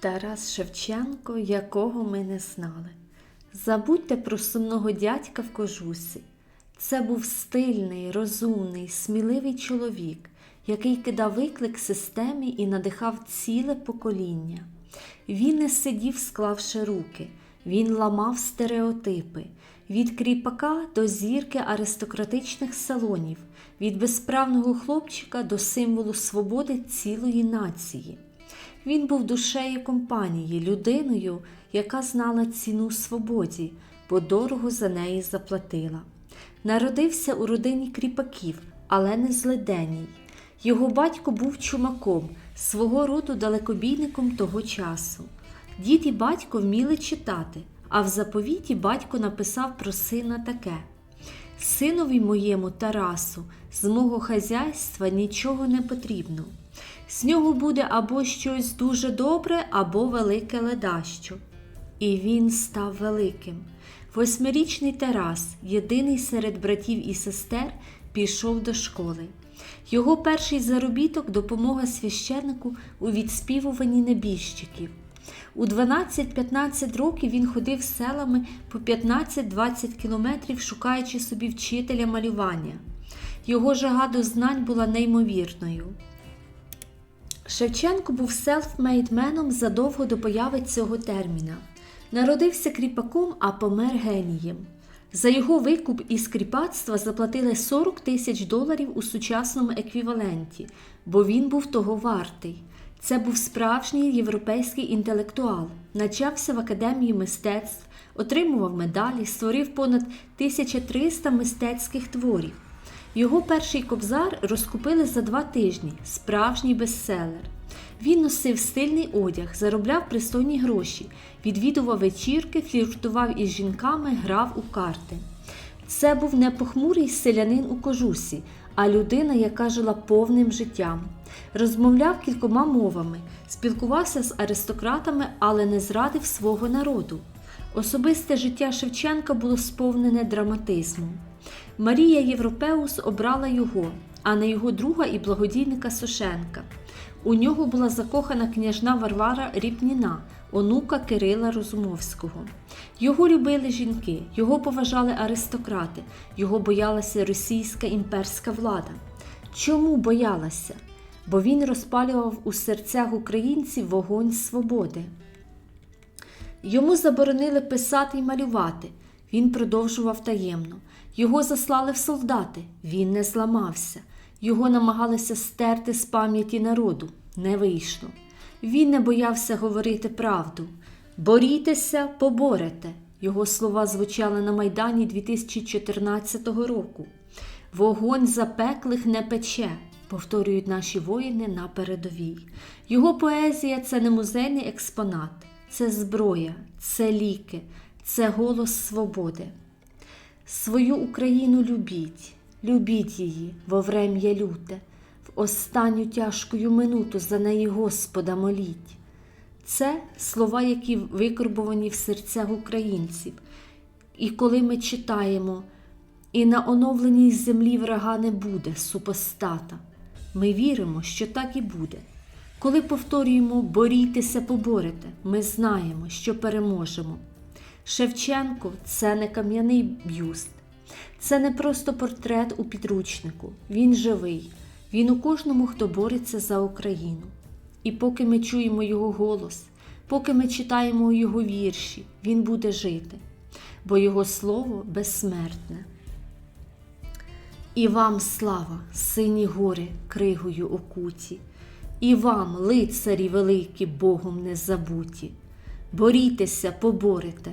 Тарас Шевченко, якого ми не знали. Забудьте про сумного дядька в кожусі. Це був стильний, розумний, сміливий чоловік, який кидав виклик системі і надихав ціле покоління. Він не сидів, склавши руки, він ламав стереотипи від кріпака до зірки аристократичних салонів, від безправного хлопчика до символу свободи цілої нації. Він був душею компанії, людиною, яка знала ціну свободі, бо дорого за неї заплатила. Народився у родині кріпаків, але не злиденній. Його батько був чумаком, свого роду далекобійником того часу. Дід і батько вміли читати, а в заповіті батько написав про сина таке: Синові моєму Тарасу, з мого хазяйства нічого не потрібно. З нього буде або щось дуже добре, або велике ледащо. І він став великим. Восьмирічний Тарас, єдиний серед братів і сестер, пішов до школи. Його перший заробіток допомога священнику у відспівуванні небіжчиків. У 12-15 років він ходив селами по 15-20 кілометрів, шукаючи собі вчителя малювання. Його жага до знань була неймовірною. Шевченко був селфмейдменом задовго до появи цього терміна. Народився кріпаком, а помер генієм. За його викуп із кріпацтва заплатили 40 тисяч доларів у сучасному еквіваленті, бо він був того вартий. Це був справжній європейський інтелектуал, навчався в академії мистецтв, отримував медалі, створив понад 1300 мистецьких творів. Його перший кобзар розкупили за два тижні справжній бестселер. Він носив стильний одяг, заробляв пристойні гроші, відвідував вечірки, фліртував із жінками, грав у карти. Це був не похмурий селянин у кожусі, а людина, яка жила повним життям. Розмовляв кількома мовами, спілкувався з аристократами, але не зрадив свого народу. Особисте життя Шевченка було сповнене драматизмом. Марія Європеус обрала його, а не його друга і благодійника Сошенка. У нього була закохана княжна Варвара Ріпніна, онука Кирила Розумовського. Його любили жінки, його поважали аристократи, його боялася російська імперська влада. Чому боялася? Бо він розпалював у серцях українців вогонь свободи. Йому заборонили писати й малювати. Він продовжував таємно. Його заслали в солдати, він не зламався. Його намагалися стерти з пам'яті народу, не вийшло. Він не боявся говорити правду. Борітеся, поборете. Його слова звучали на Майдані 2014 року. Вогонь запеклих не пече, повторюють наші воїни на передовій. Його поезія це не музейний експонат, це зброя, це ліки, це голос свободи. Свою Україну любіть, любіть її во врем'я люте, в останню тяжкою минуту за неї Господа моліть. Це слова, які викорбовані в серцях українців. І коли ми читаємо, і на оновленій землі врага не буде супостата, ми віримо, що так і буде. Коли повторюємо борітеся, поборете, ми знаємо, що переможемо. Шевченко це не кам'яний бюст, це не просто портрет у підручнику. Він живий, він у кожному, хто бореться за Україну. І поки ми чуємо його голос, поки ми читаємо його вірші, він буде жити, бо його слово безсмертне. І вам слава, сині гори, кригою окуті, і вам, лицарі великі, Богом не забуті. Борітеся, поборете,